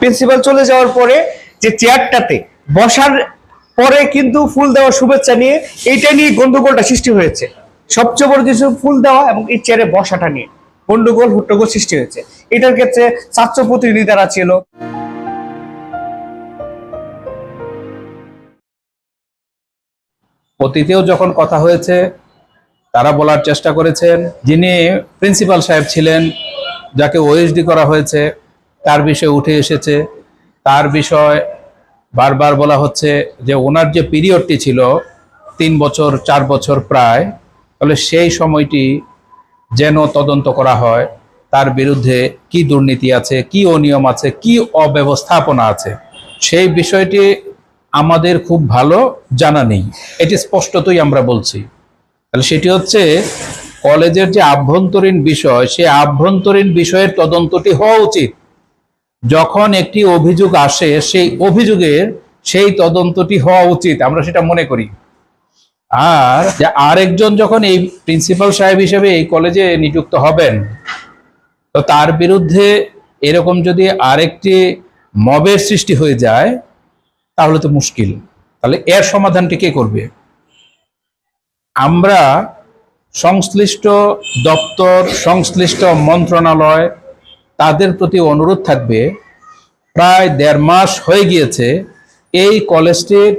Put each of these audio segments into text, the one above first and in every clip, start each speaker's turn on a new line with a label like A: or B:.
A: Principal চলে যাওয়ার পরে যে চেয়ারটাতে বসার পরে কিন্তু ফুল দেওয়ার শুভেচ্ছা নিয়ে এইটা নিয়ে গন্ডগোলটা সৃষ্টি হয়েছে। সবচেয়ে বড় কিছু ফুল দেওয়া এবং এই চেয়ারে বসাটা নিয়ে গন্ডগোল, হুট্টগোল সৃষ্টি হয়েছে। এটার ক্ষেত্রে ছাত্র প্রতিনিধি যারা ছিল।
B: অতীতেও যখন কথা হয়েছে, তারা বলার চেষ্টা করেছেন, যিনি প্রিন্সিপাল সাহেব ছিলেন, যাকে ওএসডি করা হয়েছে তার বিষয়ে উঠে এসেছে। তার বিষয় বারবার বলা হচ্ছে যে ওনার যে পিরিয়ডটি ছিল তিন বছর, চার বছর প্রায়, তাহলে সেই সময়টি যেন তদন্ত করা হয়, তার বিরুদ্ধে কি দুর্নীতি আছে, কি অনিয়ম আছে, কি অব্যবস্থাপনা আছে, সেই বিষয়টি আমাদের খুব ভালো জানা নেই। এটি স্পষ্টতই আমরা বলছি। তাহলে সেটি হচ্ছে কলেজের যে আভ্যন্তরীণ বিষয়, সেই আভ্যন্তরীণ বিষয়ের তদন্তটি হওয়া উচিত। যখন একটি অভিযোগ আসে, সেই অভিযোগের সেই তদন্তটি হওয়া উচিত, আমরা সেটা মনে করি। আর আরেকজন যখন এই প্রিন্সিপাল সাহেব হিসেবে এই কলেজে নিযুক্ত হবেন, তো তার বিরুদ্ধে এরকম যদি আরেকটি মবের সৃষ্টি হয়ে যায়, তাহলে তো মুশকিল। তাহলে এর সমাধানটি কে করবে? আমরা সংশ্লিষ্ট দপ্তর, সংশ্লিষ্ট মন্ত্রণালয় তাদের প্রতি অনুরোধ থাকবে। প্রায় দেড় মাস হয়ে গিয়েছে, এই কলেজটির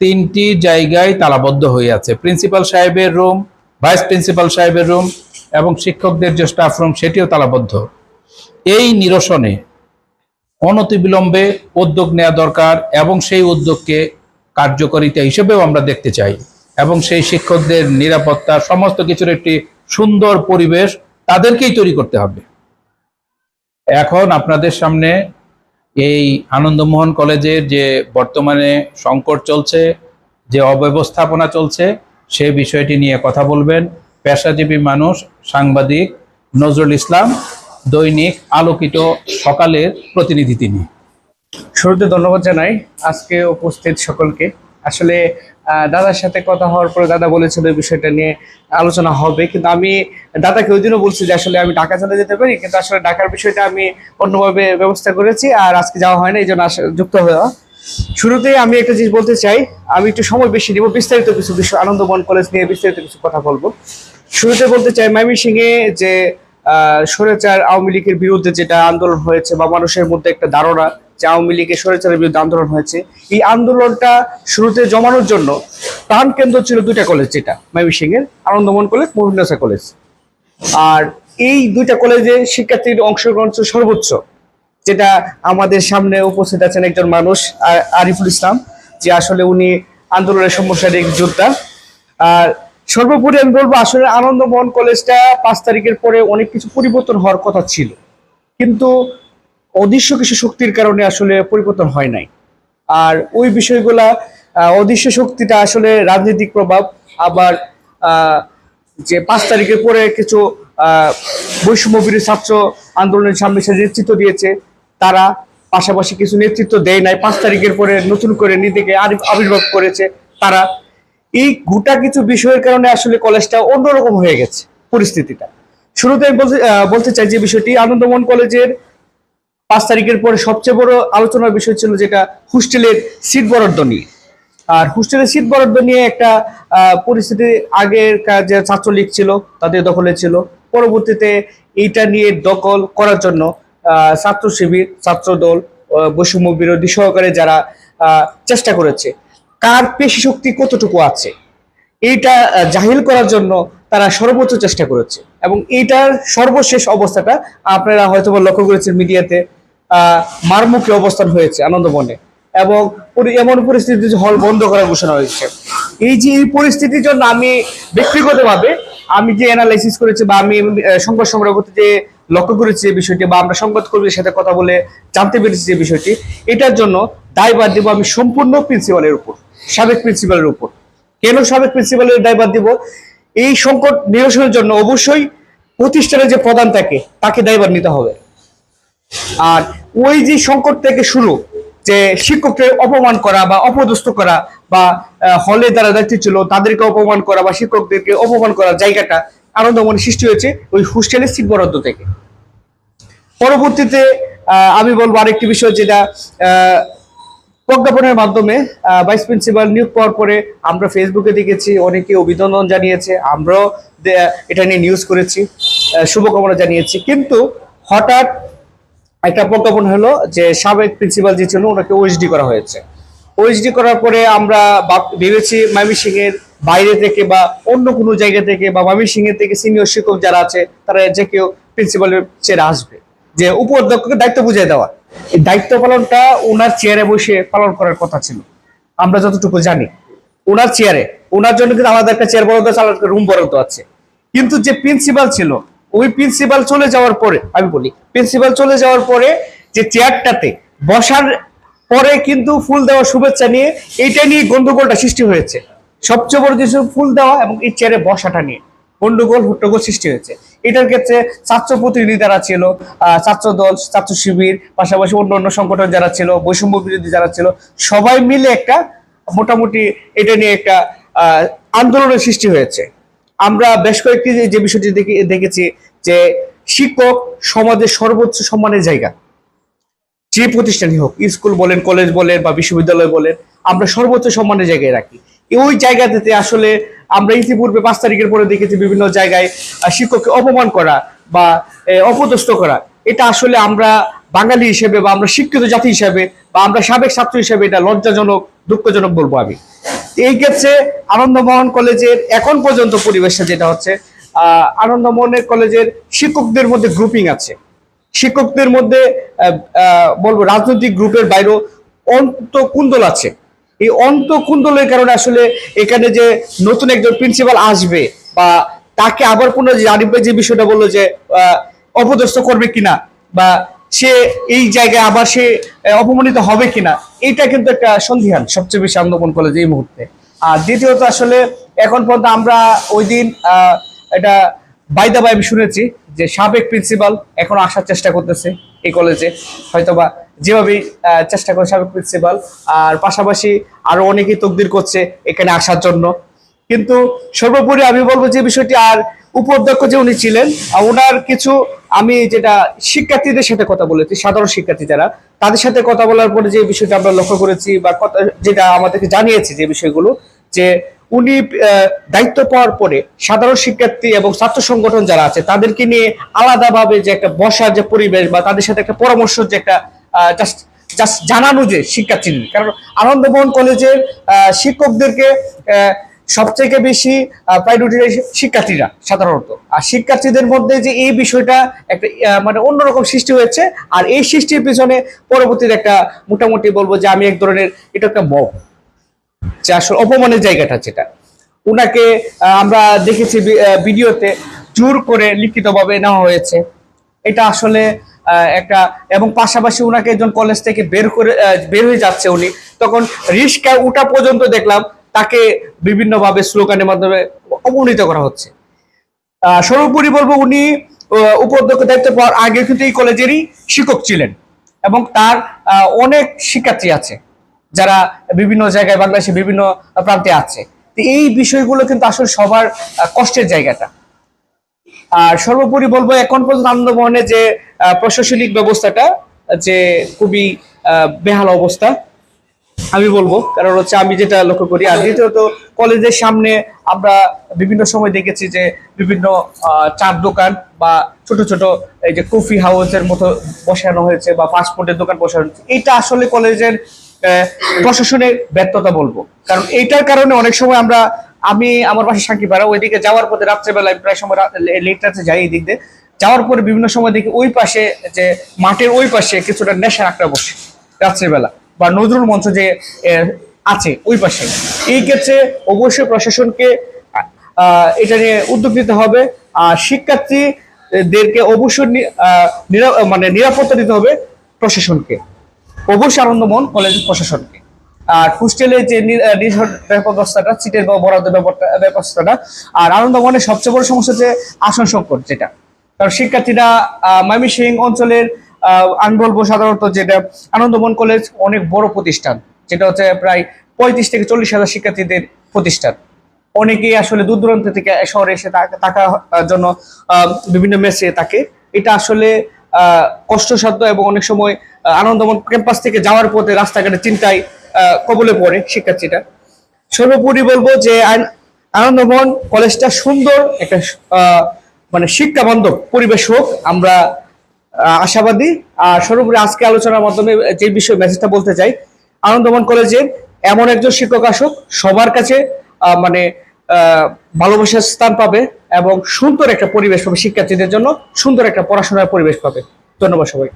B: তিনটি জায়গায় তালাবদ্ধ হয়ে আছে। প্রিন্সিপাল সাহেবের রুম, ভাইস প্রিন্সিপাল সাহেবের রুম এবং শিক্ষকদের যে স্টাফ রুম, সেটিও তালাবদ্ধ। এই নিরসনে অনতিবিলম্বে উদ্যোগ নেওয়া দরকার এবং সেই উদ্যোগকে কার্যকারিতা হিসেবেও আমরা দেখতে চাই এবং সেই শিক্ষকদের নিরাপত্তা, সমস্ত কিছুর একটি সুন্দর পরিবেশ তাদেরকেই তৈরি করতে হবে। এখন আপনাদের সামনে এই আনন্দমোহন কলেজের যে বর্তমানে সংকট চলছে, যে অব্যবস্থাপনা চলছে, সে বিষয়টি নিয়ে কথা বলবেন পেশাজীবী মানুষ, সাংবাদিক নজরুল ইসলাম, দৈনিক আলোকিত সকালের প্রতিনিধি তিনি।
A: শুরুতে ধন্যবাদ জানাই আজকে উপস্থিত সকলকে। আসলে দাদার সাথে কথা হওয়ার পরে দাদা বলেছিল এই বিষয়টা নিয়ে আলোচনা হবে। কিন্তু আমি দাদাকে ওই দিনও বলছি যে, আসলে আমি ঢাকা চলে যেতে পারি, কিন্তু আসলে ঢাকার বিষয়টা আমি অন্যভাবে ব্যবস্থা করেছি আর আজকে যাওয়া হয় না, এই জন্য যুক্ত হওয়া। শুরুতেই আমি একটা জিনিস বলতে চাই, আমি একটু সময় বেশি নিব, বিস্তারিত কিছু বিষয় আনন্দমন কলেজ নিয়ে বিস্তারিত কিছু কথা বলব। শুরুতে বলতে চাই, ময়মনসিংহে যে স্বৈরাচার আওয়ামী লীগের বিরুদ্ধে যেটা আন্দোলন হয়েছে বা মানুষের মধ্যে একটা ধারণা যে আওয়ামী লীগের স্বৈরাচারের বিরুদ্ধে আন্দোলন হয়েছে। এই আন্দোলনটা শুরুতে জমানোর জন্য প্রাণ কেন্দ্র ছিল দুইটা কলেজ যেটা ময়মনসিংহের আনন্দমন কলেজ মহিন্দাসা কলেজ আর এই দুইটা কলেজে শিক্ষার্থীর অংশগ্রহণ ছিল সর্বোচ্চ, যেটা আমাদের সামনে উপস্থিত আছেন একজন মানুষ আরিফুল ইসলাম, যে আসলে উনি আন্দোলনের সমস্যার এক যোদ্ধা। আর সর্বোপরি আমি বলব, আসলে আনন্দমোহন কলেজটা পাঁচ তারিখের পরে অনেক কিছু পরিবর্তন হওয়ার কথা ছিল। কিন্তু অদৃশ্য কিছু শক্তির কারণে আসলে পরিবর্তন হয় নাই। আর ওই বিষয়গুলা অদৃশ্য শক্তিটা আসলে রাজনৈতিক প্রভাব আবার যে পাঁচ তারিখের পরে কিছু আহ, বৈষম্যবিরোধী ছাত্র আন্দোলনের সামনে সে নেতৃত্ব দিয়েছে তারা পাশাপাশি কিছু নেতৃত্ব দেয় নাই। পাঁচ তারিখের পরে নতুন করে নিজেকে আবির- আবির্ভাব করেছে তারা। এই গোটা কিছু বিষয়ের কারণে আসলে কলেজটা অন্যরকম হয়ে গেছে পরিস্থিতিটা। শুরুতে বলতে চাই যে বিষয়টি আনন্দমোহন কলেজের পাঁচ তারিখের পরে সবচেয়ে বড় আলোচনার বিষয় ছিল যেটা হোস্টেলের সিট বরাদ্দ নিয়ে। আর হোস্টেলের সিট বরাদ্দ নিয়ে একটা পরিস্থিতি আগের যে ছাত্রলীগ ছিল, তাদের দখলে ছিল। পরবর্তীতে এইটা নিয়ে দখল করার জন্য ছাত্র শিবির, ছাত্র দল বৈষম্য বিরোধী সহকারে যারা চেষ্টা করেছে, কার পেশি শক্তি কতটুকু আছে? এইটা জাহিল করার জন্য তারা সর্বোচ্চ চেষ্টা করেছে। এবং এইটার সর্বশেষ অবস্থাটা আপনারা হয়তো লক্ষ্য করেছেন মিডিয়াতে মারমুখী অবস্থান হয়েছে আনন্দবনে। এবং এমন পরিস্থিতি যে হল বন্ধ করার ঘোষণা হয়েছে এই যে এই পরিস্থিতির জন্য আমি ব্যক্তিগতভাবে আমি যে অ্যানালাইসিস করেছি বা আমি সংবাদ সংগ্রহ করতে যে লক্ষ্য করেছি যে বিষয়টি বা আমরা সংবাদ কর্মীর সাথে কথা বলে জানতে পেরেছি যে বিষয়টি, এটার জন্য দায়ভার দেবো আমি সম্পূর্ণ প্রিন্সিপালের উপর, সাবেক প্রিন্সিপালের উপর। কেন সাবেক প্রিন্সিপালের দায়ভার দিব? এই সংকট নিরসনের জন্য অবশ্যই প্রতিষ্ঠানের যে প্রধান থাকে, তাকে দায়ভার নিতে হবে। আর ওই যে সংকট থেকে শুরু, যে শিক্ষককে অপমান করা বা অপদস্থ করা বা হলে যারা দায়িত্ব ছিল তাদেরকে অপমান করা বা শিক্ষকদেরকে অপমান করার জায়গাটা আনন্দমনে সৃষ্টি হয়েছে ওই হোস্টেলের সিট বরাদ্দ থেকে। পরবর্তীতে আমি বলব আরেকটি বিষয় যেটা প্রজ্ঞাপনের মাধ্যমে ভাইস প্রিন্সিপাল নিয়োগ পাওয়ার পরে আমরা ফেসবুকে দেখেছি, অনেকে অভিনন্দন জানিয়েছে, আমরাও এটা নিয়ে নিউজ করেছি শুভকামনা জানিয়েছি। কিন্তু হঠাৎ একটা প্রজ্ঞাপন হলো যে সাবেক প্রিন্সিপাল যে ছিল ওনাকে ওএসডি করা হয়েছে। ওএসডি করার পরে আমরা ভাব- ভেবেছি ময়মনসিংহ এর বাইরে থেকে বা অন্য কোনো জায়গা থেকে বা ময়মনসিংহ এর থেকে সিনিয়র শিক্ষক যারা আছে, তারা যে কেউ প্রিন্সিপালের চেয়ারে আসবে। যে উপ অধ্যক্ষকে দায়িত্ব বুঝিয়ে দেওয়া। এই দায়িত্ব পালনটা ওনার চেয়ারে বসে পালন করার কথা ছিল। আমরা যতটুকু জানি, ওনার চেয়ারে। ওনার জন্য কিন্তু আলাদা একটা চেয়ার বরাদ্দ আছে রুম বরাদ্দ আছে। কিন্তু যে প্রিন্সিপাল ছিল ওই প্রিন্সিপাল চলে যাওয়ার পরে, আমি বলি প্রিন্সিপাল চলে যাওয়ার পরে যে চেয়ারটাতে বসার পরে কিন্তু ফুল দেওয়ার শুভেচ্ছা নিয়ে এইটা নিয়ে গন্ডগোলটা সৃষ্টি হয়েছে। সবচেয়ে বড় কিছু ফুল দেওয়া এবং এই চেয়ারে বসাটা নিয়ে গন্ডগোল, হট্টগোল সৃষ্টি হয়েছে। এটার ক্ষেত্রে ছাত্র প্রতিনিধি যারা ছিল ছাত্র দল, ছাত্র শিবির, পাশাপাশি অন্য অন্য সংগঠন যারা ছিল, বৈষম্য বিরোধী যারা ছিল, সবাই মিলে একটা মোটামুটি এটা নিয়ে একটা আন্দোলনের সৃষ্টি হয়েছে। আমরা বেশ কয়েকটি যে- বিষয়টি দেখে- দেখেছি যে শিক্ষক সমাজের সর্বোচ্চ সম্মানের জায়গা। যে প্রতিষ্ঠানই হোক, স্কুল বলেন, কলেজ বলেন বা বিশ্ববিদ্যালয় বলেন, আমরা সর্বোচ্চ সম্মানের জায়গায় রাখি। ওই জায়গাতে আসলে আমরা ইতিপূর্বে পাঁচ তারিখের পরে দেখেছি বিভিন্ন জায়গায় শিক্ষককে অপমান করা বা অপদস্থ করা। এটা আসলে আমরা বাঙালি হিসেবে বা আমরা শিক্ষিত জাতি হিসেবে বা আমরা সাবেক ছাত্র হিসেবে এটা লজ্জাজনক, দুঃখজনক বলব আমি। এই ক্ষেত্রে আনন্দমোহন কলেজের এখন পর্যন্ত পরিবেশটা যেটা হচ্ছে আনন্দমোহনের কলেজের শিক্ষকদের মধ্যে গ্রুপিং আছে। শিক্ষকদের মধ্যে বলব রাজনৈতিক গ্রুপের বাইরেও অন্ত কুন্দল আছে। এই অন্ত কুন্দলের কারণে আসলে এখানে যে নতুন একজন প্রিন্সিপাল আসবে বা তাকে আবার পুনः যে আরিফ যে বিষয়টা বলল যে অপদস্থ করবে কিনা বা সে এই জায়গায় আবার সে অপমানিত হবে কিনা এইটা কিন্তু একটা সন্ধিহান, সবচেয়ে বেশি আন্দোলন কলেজ এই মুহূর্তে। আর দ্বিতীয়ত আসলে এখন পর্যন্ত আমরা ওই দিন এটা বাইদা বাই শুনেছি যে সাবেক প্রিন্সিপাল এখন আসার চেষ্টা করতেছে এই কলেজে হয়তোবা যেভাবেই চেষ্টা করে সাবেক প্রিন্সিপাল আর পাশাপাশি আরও অনেকেই তকদির করছে এখানে আসার জন্য। কিন্তু সর্বোপরি আমি বলব যে বিষয়টি আর উপাধ্যক্ষ যে উনি ছিলেন ওনার কিছু আমি যেটা শিক্ষার্থীদের সাথে কথা বলেছি, সাধারণ শিক্ষার্থী যারা, তাদের সাথে কথা বলার পরে যে বিষয়টা আমরা লক্ষ্য করেছি বা কথা, যেটা আমাদেরকে জানিয়েছে যে বিষয়গুলো, যে উনি দায়িত্ব পাওয়ার পরে সাধারণ শিক্ষার্থী এবং ছাত্র সংগঠন যারা আছে, তাদেরকে নিয়ে আলাদাভাবে যে একটা বসার যে পরিবেশ বা তাদের সাথে একটা পরামর্শ যে একটা জাস্ট জাস্ট জানানো যে শিক্ষার্থী কারণ আনন্দমোহন কলেজের শিক্ষকদেরকে সবথেকে বেশি প্রায়োরিটি শিক্ষার্থীরা সাধারণত। আর শিক্ষার্থীদের মধ্যে যে এই বিষয়টা একটা মানে অন্যরকম সৃষ্টি হয়েছে আর এই সৃষ্টির পিছনে পরবর্তীতে একটা মোটামুটি বলব যে আমি এক ধরনের এটা একটা মব যে আসলে অপমানের জায়গাটা যেটা। আহ, আমরা দেখেছি ভিডিওতে জোর করে লিখিতভাবে নেওয়া হয়েছে। এটা আসলে একটা এবং পাশাপাশি উনাকে একজন কলেজ থেকে বের করে বের হয়ে যাচ্ছে উনি। তখন রিস্কা উঠা পর্যন্ত দেখলাম তাকে বিভিন্নভাবে স্লোগানের মাধ্যমে অপমানিত করা হচ্ছে। সর্বোপরি বলব উনি উপাধ্যক্ষ দায়িত্ব পাওয়ার আগে কিন্তু এই কলেজেরই শিক্ষক ছিলেন এবং তার অনেক শিক্ষার্থী আছে যারা বিভিন্ন জায়গায় বাংলাদেশে বিভিন্ন প্রান্তে আছে। তো এই বিষয়গুলো কিন্তু আসলে সবার কষ্টের জায়গাটা। আর সর্বোপরি বলব এখন পর্যন্ত আনন্দমোহনে যে প্রশাসনিক ব্যবস্থাটা, যে খুবই বেহাল অবস্থা আমি বলব, কারণ হচ্ছে আমি যেটা লক্ষ্য করি, আর দ্বিতীয়ত কলেজের সামনে আমরা বিভিন্ন সময় দেখেছি যে বিভিন্ন চার দোকান বা ছোট ছোট এই যে কফি হাউসের মতো বসানো হয়েছে বা ফাস্টফুডের দোকান বসানো হয়েছে। এটা আসলে কলেজের প্রশাসনের ব্যর্থতা বলব। কারণ এইটার কারণে অনেক সময় আমরা, আমি আমার বাসা সাকিপাড়া ওইদিকে যাওয়ার পথে রাত্রেবেলায় প্রায় সময় লেট রাতে যাই এই দিক দিয়ে। যাওয়ার পরে বিভিন্ন সময় দেখি ওই পাশে যে মাঠের ওই পাশে কিছুটা নেশার আঁকড়া বসে, রাত্রেবেলা। বা নজরুল মঞ্চ যে আছে ওই পাশে। এই ক্ষেত্রে অবশ্যই প্রশাসনকে এটা নিয়ে উদ্যোগ নিতে হবে। আর শিক্ষার্থীদেরকে অবশ্যই মানে নিরাপত্তা দিতে হবে প্রশাসনকে। অবশ্যই আনন্দমন কলেজ প্রশাসনকে। আর হোস্টেলের যে ব্যবস্থাটা, সিটের বরাদ্দ ব্যবস্থাটা, আর আনন্দমনের সবচেয়ে বড় সমস্যা হচ্ছে আসন সংকট যেটা। কারণ শিক্ষার্থীরা ময়মনসিংহ অঞ্চলের আমি বলব সাধারণত যেটা আনন্দমন কলেজ অনেক বড় প্রতিষ্ঠান, যেটা হচ্ছে প্রায় পঁয়ত্রিশ থেকে চল্লিশ হাজার শিক্ষার্থীদের প্রতিষ্ঠান। অনেকেই আসলে দূর দূরান্ত থেকে শহরে এসে থাকা- থাকার জন্য বিভিন্ন মেসে থাকে। এটা আসলে কষ্টসাধ্য এবং অনেক সময় আনন্দমন ক্যাম্পাস থেকে যাওয়ার পথে রাস্তাঘাটে চিন্তায় কবলে পড়ে শিক্ষার্থীরা। সর্বোপরি বলব যে আন- আনন্দমোহন কলেজটা সুন্দর একটা মানে শিক্ষা বান্ধব পরিবেশ হোক। আমরা আশাবাদী। আর সর্বোপরি আজকে আলোচনার মাধ্যমে যে বিষয়ে মেসেজটা বলতে চাই, আনন্দমন কলেজের এমন একজন শিক্ষক আসুক, সবার কাছে মানে ভালোবাসার স্থান পাবে এবং সুন্দর একটা পরিবেশ পাবে শিক্ষার্থীদের জন্য, সুন্দর একটা পড়াশোনার পরিবেশ পাবে। ধন্যবাদ সবাই